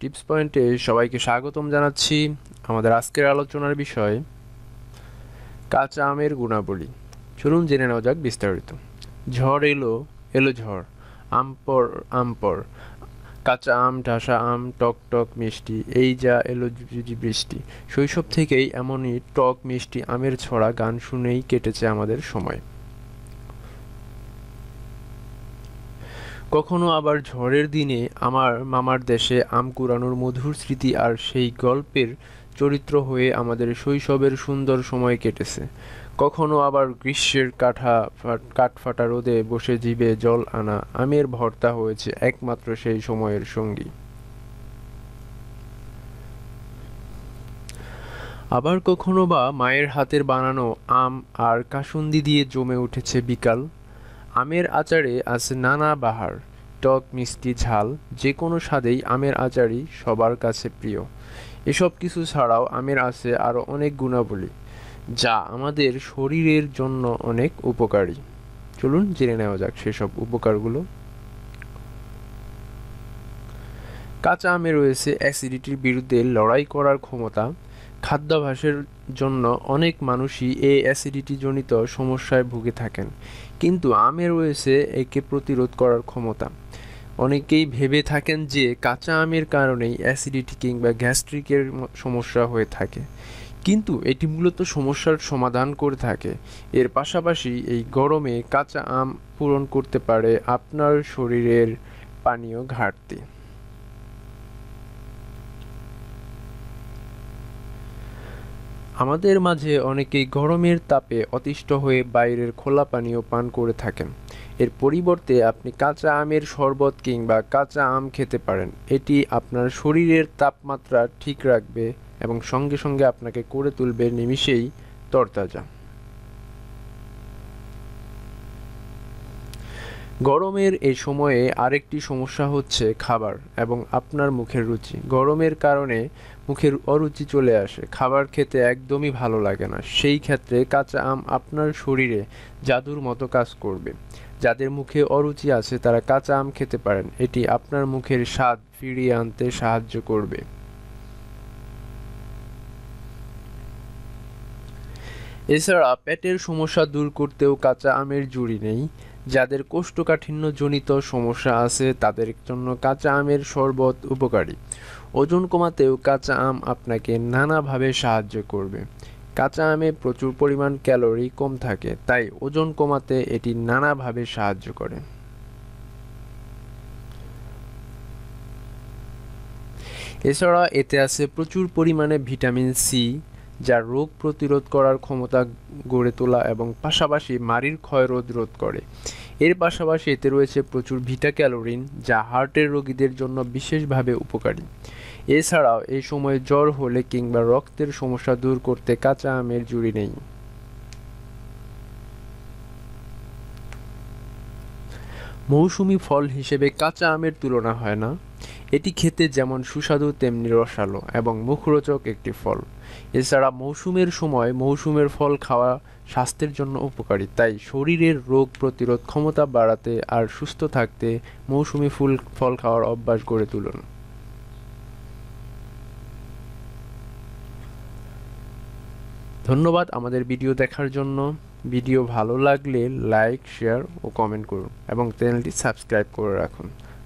Tips পয়েন্টে সবাইকে স্বাগতম জানাচ্ছি আমাদের আজকের আলোচনার বিষয় কাঁচা আমের গুণাবলী। চলুন জেনে নেওয়া যাক বিস্তারিত। ঝড় এলো এলো ঝড় আমপর আমপর কাঁচা আম ঢাসা আম, টক টক, মিষ্টি, এই যা এলো বৃষ্টি। শৈশব থেকেই এমনই টক, মিষ্টি, আমের ছড়া গান শুনেই কেটেছে আমাদের সময়। কখনো আবার ঝড়ের দিনে আমার মামার দেশে আম কুড়ানোর মধুর স্মৃতি আর সেই গল্পের চরিত্র হয়ে আমাদের শৈশবের সুন্দর সময় কেটেছে। কখনো আবার গ্রীষ্মের কাঠা কাঠফাটা রোদে বসে জিবে জল আনা আমের ভর্তা হয়েছে একমাত্র সেই সময়ের সঙ্গী। আবার কখনো বা মায়ের হাতের বানানো আম আর কাসুন্দি দিয়ে জমে উঠেছে বিকাল। আমের আচারে আছে নানা বাহার, টক, মিষ্টি, ঝাল যে কোনো স্বাদেই আমের আচারই সবার কাছে প্রিয়। এসব কিছু ছাড়াও আমের আছে আরও অনেক গুণাবলী, যা আমাদের শরীরের জন্য অনেক উপকারী। চলুন জেনে নেওয়া যাক সেসব উপকারগুলো। কাঁচা আমে রয়েছে অ্যাসিডিটির বিরুদ্ধে লড়াই করার ক্ষমতা খাদ্যাভ্যাসের জন্য অনেক মানুষই এই অ্যাসিডিটিজনিত সমস্যায় ভুগে থাকেন। কিন্তু আমে রয়েছে একে প্রতিরোধ করার ক্ষমতা। অনেকেই ভেবে থাকেন যে কাঁচা আমের কারণেই অ্যাসিডিটি কিংবা গ্যাস্ট্রিকের সমস্যা হয়ে থাকে। কিন্তু এটি মূলত সমস্যার সমাধান করে থাকে। এর পাশাপাশি এই গরমে কাঁচা আম পূরণ করতে পারে আপনার শরীরের পানীয় ঘাটতি। আমাদের মাঝে অনেকেই গরমের তাপে অতিষ্ঠ হয়ে বাইরের খোলা পানীয় পান করে থাকেন। এর পরিবর্তে আপনি কাঁচা আমের শরবত কিংবা কাঁচা আম খেতে পারেন। এটি আপনার শরীরের তাপমাত্রা ঠিক রাখবে এবং সঙ্গে সঙ্গে আপনাকে করে তুলবে নিমিষেই তরতাজা। গরমের এই সময়ে আরেকটি সমস্যা হচ্ছে খাবার এবং আপনার মুখের রুচি। গরমের কারণে মুখের অরুচি চলে আসে। খাবার খেতে একদমই ভালো লাগে না। সেই ক্ষেত্রে কাঁচা আম আপনার শরীরে জাদুর মতো কাজ করবে। যাদের মুখে অরুচি আছে, তারা কাঁচা আম খেতে পারেন। এটি আপনার মুখের স্বাদ ফিরিয়ে আনতে সাহায্য করবে। এছাড়া পেটের সমস্যা দূর করতেও কাঁচা আমের জুড়ি নেই। যাদের কোষ্ঠকাঠিন্যজনিত সমস্যা আছে, তাদের জন্য কাঁচা আমের শরবত উপকারী। ওজন কমাতেও কাঁচা আম আপনাকে নানাভাবে সাহায্য করবে। কাঁচা আমে প্রচুর পরিমাণ ক্যালোরি কম থাকে, তাই ওজন কমাতে এটি নানাভাবে সাহায্য করে। এছাড়া এতে আছে প্রচুর পরিমাণে ভিটামিন সি যা রোগ প্রতিরোধ করার ক্ষমতা গড়ে তোলা এবং পাশাপাশি মারির ক্ষয়রোধ রোধ করে। এর পাশাপাশি এতে রয়েছে প্রচুর ভিটা ক্যালোরিন যা হার্টের রোগীদের জন্য বিশেষভাবে উপকারী। এছাড়াও এই সময়ে জ্বর হলে কিংবা রক্তের সমস্যা দূর করতে কাঁচা আমের জুড়ি নেই। মৌসুমি ফল হিসেবে কাঁচা আমের তুলনা হয় না। এটি খেতে যেমন সুস্বাদু, তেমনি রসালো এবং মুখরোচক একটি ফল। এছাড়া মৌসুমের সময় মৌসুমের ফল খাওয়া স্বাস্থ্যের জন্য উপকারী, তাই শরীরের রোগ প্রতিরোধ ক্ষমতা বাড়াতে আর সুস্থ থাকতে মৌসুমি ফুল, ফল খাওয়ার অভ্যাস গড়ে তুলুন। ধন্যবাদ আমাদের ভিডিও দেখার জন্য। ভিডিও ভালো লাগলে লাইক, শেয়ার ও কমেন্ট করুন এবং চ্যানেলটি সাবস্ক্রাইব করে রাখুন।